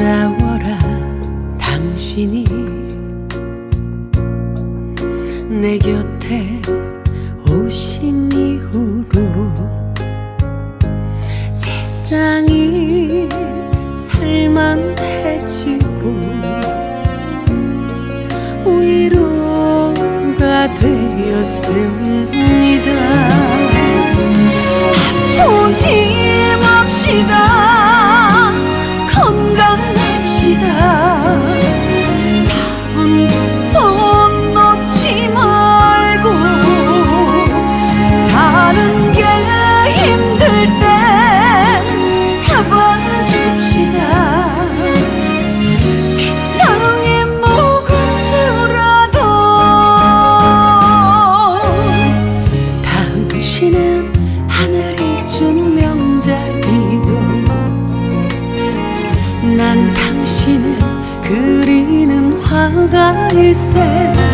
that 당신이 내 곁에 오신 이후로 세상이 살만해지고 위로가 되었음 나가 일세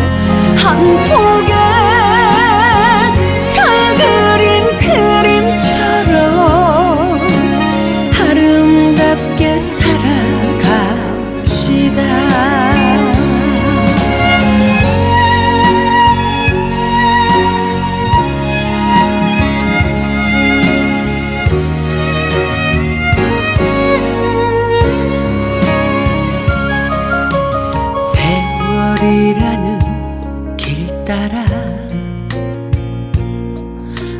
가리라는 길 따라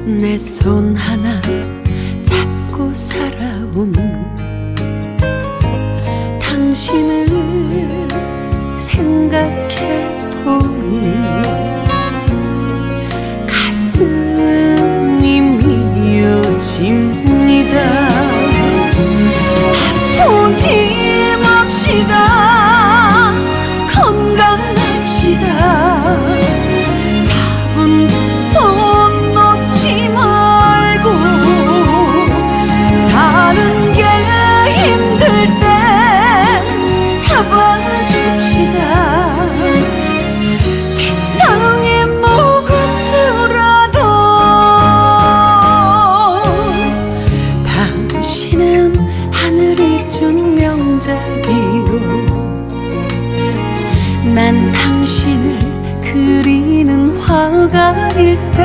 내 손 하나 잡고 살아온 당신을 난 당신을 그리는 화가일세.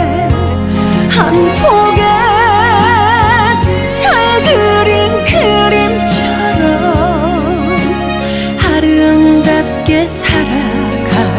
한 폭의 잘 그린 그림처럼 아름답게 살아갑시다.